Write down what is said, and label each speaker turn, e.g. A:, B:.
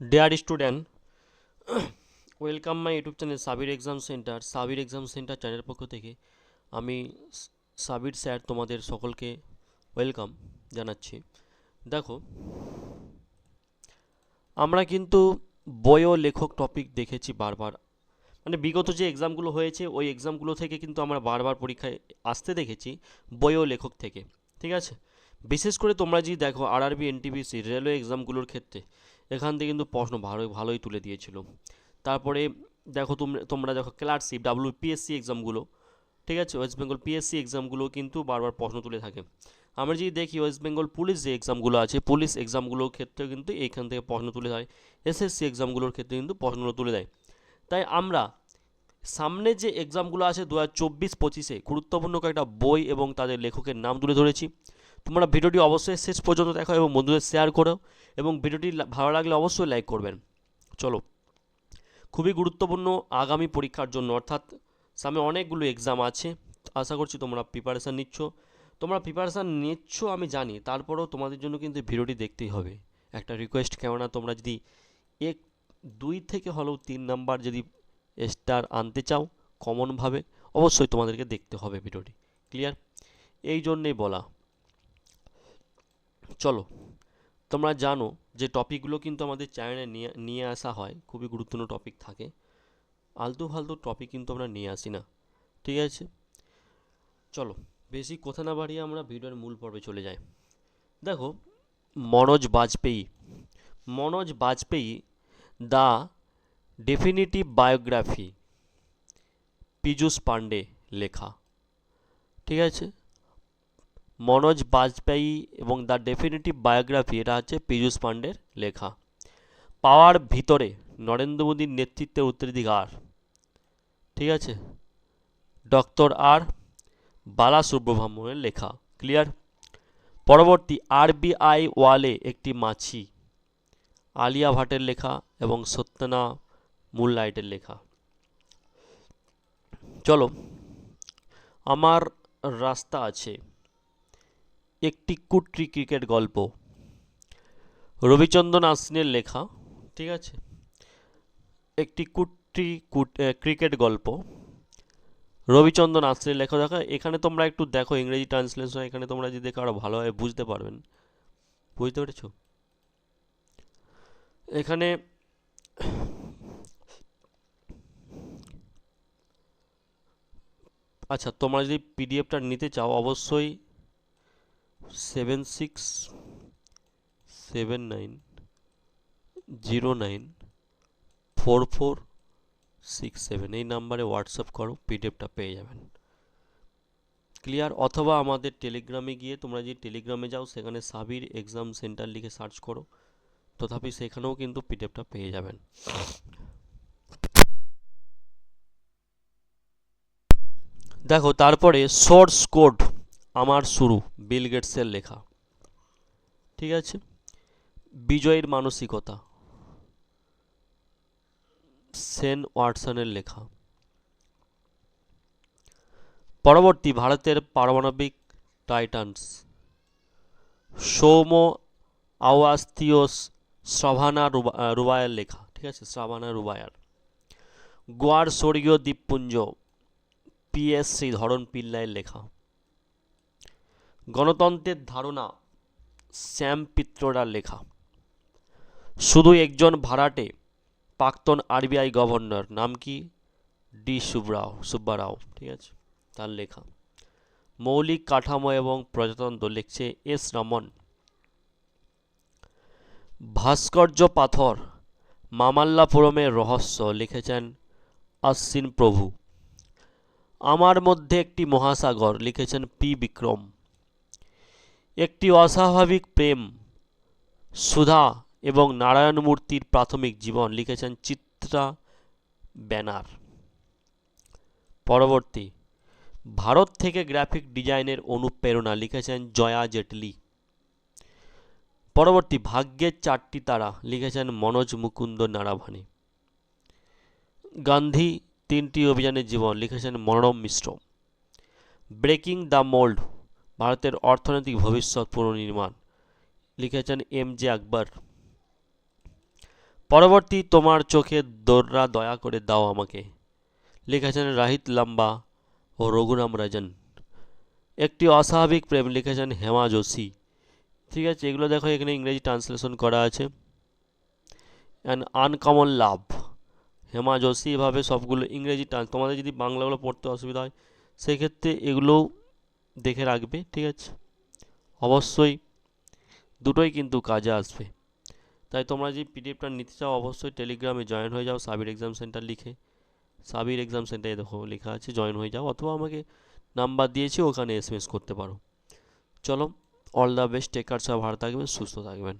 A: Dear student welcome my YouTube channel Sabir exam centre Sabir exam centre চ্যানেলের পক্ষ থেকে আমি সাবির স্যার তোমাদের সকলকে ওয়েলকাম জানাচ্ছি। দেখো, আমরা কিন্তু ও লেখক টপিক দেখেছি বারবার। মানে বিগত যে এক্সামগুলো হয়েছে, ওই এক্সামগুলো থেকে কিন্তু আমরা বারবার পরীক্ষায় আসতে দেখেছি বই লেখক থেকে। ঠিক আছে? বিশেষ করে তোমরা যদি দেখো আরআরবি এনটিপিসি রেলওয়ে এক্সামগুলোর ক্ষেত্রে এখান থেকে কিন্তু প্রশ্ন ভালো, ভালোই তুলে দিয়েছিল। তারপরে দেখো তোমরা তোমরা দেখো ক্লার্কশিপ ডাব্লিউপিএসসি এক্সামগুলো ঠিক আছে? ওয়েস্ট বেঙ্গল পিএসসি এক্সামগুলো কিন্তু বারবার প্রশ্ন তুলে থাকে। আমরা যদি দেখি ওয়েস্ট বেঙ্গল পুলিশ যে এক্সামগুলো আছে পুলিশ এক্সামগুলোর ক্ষেত্রেও কিন্তু এইখান থেকে প্রশ্ন তুলে দেয়। এসএসসি এক্সামগুলোর ক্ষেত্রে কিন্তু প্রশ্নগুলো তুলে দেয়। তাই আমরা সামনে যে এক্সামগুলো আছে দু হাজার চব্বিশ পঁচিশে, গুরুত্বপূর্ণ কয়েকটা বই এবং তাদের লেখকের নাম তুলে ধরেছি। তোমরা ভিডিওটি অবশ্যই শেষ পর্যন্ত দেখো এবং বন্ধুদের শেয়ার করো এবং ভিডিওটি ভালো লাগলে অবশ্যই লাইক করবেন। চলো। খুবই গুরুত্বপূর্ণ আগামী পরীক্ষার জন্য, অর্থাৎ সামনে অনেকগুলো এক্সাম আছে। আশা করছি তোমরা প্রিপারেশান নিচ্ছ। তোমরা প্রিপারেশান নিচ্ছ, আমি জানি। তারপরেও তোমাদের জন্য কিন্তু ভিডিওটি দেখতেই হবে। একটা রিকোয়েস্ট কেননা তোমরা যদি এক, দুই থেকে হলেও তিন নাম্বার যদি স্টার আনতে চাও কমনভাবে অবশ্যই তোমাদেরকে দেখতে হবে ভিডিওটি। ক্লিয়ার এই জন্যেই বলা। চলো, তোমরা জানো যে টপিকগুলো কিন্তু আমাদের চ্যানেলে নিয়ে নিয়ে আসা হয়, খুবই গুরুত্বপূর্ণ টপিক থাকে। আলতু ফালতু টপিক কিন্তু আমরা নিয়ে আসি না, ঠিক আছে? চলো, বেশি কথা না বাড়িয়ে আমরা ভিডিওর মূল পর্বে চলে যাই। দেখো, Manoj Bajpayee Manoj Bajpayee the definitive biography Piyush Pandey লেখা, ঠিক আছে? মনোজ বাজপেয়ী এবং দ্য ডেফিনিটিভ বায়োগ্রাফি এটা হচ্ছে পীযূষ পাণ্ডের লেখা। পাওয়ার ভিতরে নরেন্দ্র মোদীর নেতৃত্বের উত্তরাধিকার, ঠিক আছে? ডক্টর আর বালা সুব্রহ্মণ্যের লেখা ক্লিয়ার পরবর্তী আরবিআই ওয়ালে একটি মাছি আলিয়া ভাটের লেখা এবং সত্যনা মুনলাইটের লেখা। চলো, আমার রাস্তা আছে। একটি কুট্রি ক্রিকেট গল্প। রবিচন্দ্রন আশ্বিনের লেখা, ঠিক আছে? একটি কুট্রি কুট- ক্রিকেট গল্প। রবিচন্দ্রন আশ্বিনের লেখা, দেখা, এখানে তোমরা একটু দেখো, ইংরেজি ট্রান্সলেশন, এখানে তোমরা যদি দেখো আরও ভালোভাবে বুঝতে পারবেন। বুঝতে পেরেছ? এখানে আচ্ছা তোমরা যদি পিডিএফটা নিতে চাও, অবশ্যই seven six, seven nine, zero nine, four four, six seven. এই নাম্বারে হোয়াটসঅ্যাপ করো, পিডিএফটা পেয়ে যাবেন। ক্লিয়ার? অথবা আমাদের টেলিগ্রামে গিয়ে তোমরা যদি টেলিগ্রামে যাও, সেখানে সাবির এক্সাম সেন্টার লিখে সার্চ করো। তথাপি সেখানেও কিন্তু পিডিএফটা পেয়ে যাবেন। দেখো, তারপরে সোর্স কোড। আমার শুরু, বিল গেটসের লেখা। ঠিক আছে? বিজয়ের মানসিকতা। সেন ওয়াটসনের লেখা। পরবর্তী, ভারতের পারমাণবিক টাইটান্স। সৌম আওয়াস্তিওস শ্রাভানা রুবা- রুবায়ের লেখা। ঠিক আছে? শ্রাভানা রুবায়ার। গোয়ার স্বর্গীয় দ্বীপপুঞ্জ পিএস শ্রীধরন পিল্লাইয়ের লেখা। গণতন্ত্রের ধারণা শ্যাম পিত্রোডার লেখা। শুধু একজন ভাড়াটে প্রাক্তন আরবিআই গভর্নর, নাম কি? ডি সুব্রাও, সুব্বারাও, ঠিক আছে? তার লেখা। মৌলিক কাঠামো এবং প্রজাতন্ত্র লিখছে এস রমন। ভাস্কর্য পাথর মামাল্লাপুরমের রহস্য লিখেছেন অশ্বিন প্রভু। আমার মধ্যে একটি মহাসাগর লিখেছেন পি বিক্রম। একটি অস্বাভাবিক প্রেম, সুধা এবং নারায়ণ মূর্তির প্রাথমিক জীবন লিখেছেন চিত্রা ব্যানার। পরবর্তী, ভারত থেকে গ্রাফিক ডিজাইনের অনুপ্রেরণা লিখেছেন জয়া জেটলি। পরবর্তী, ভাগ্যের চারটি তারা লিখেছেন মনোজ মুকুন্দ নারাভানি। গান্ধী তিনটি অভিযানের জীবন লিখেছেন মনোরম মিশ্র। ব্রেকিং দ্য মোল্ড ভারতের অর্থনৈতিক ভবিষ্যৎ পুনর্নির্মাণ, লিখেছেন এম জে আকবর। পরবর্তী তোমার চোখের দোররা দয়া করে দাও আমাকে, লিখেছেন রাহিত লাম্বা ও রঘুরাম রাজন। একটি অস্বাভাবিক প্রেম, লিখেছেন হেমা যোশী। ঠিক আছে, এগুলো দেখো, এখানে ইংরেজি ট্রান্সলেশন করা আছে। An uncommon love, Hema Joshi এভাবে সবগুলো ইংরেজি ট্রান্স, তোমাদের যদি বাংলাগুলো পড়তে অসুবিধা হয়, সেক্ষেত্রে এগুলোও দেখে রাখবে, ঠিক আছে? অবশ্যই দুটোই কিন্তু কাজে আসবে। তাই তোমরা যে পিডিএফটা নিতে চাও, অবশ্যই টেলিগ্রামে জয়েন হয়ে যাও সাবির এক্সাম সেন্টার লিখে। সাবির এক্সাম সেন্টারে দেখো, লেখা আছে জয়েন হয়ে যাও, অথবা আমাকে নাম্বার দিয়েছি, ওখানে এস করতে পারো। চলো অল দ্য বেস্ট টেকার সব ভালো থাকবেন, সুস্থ থাকবেন।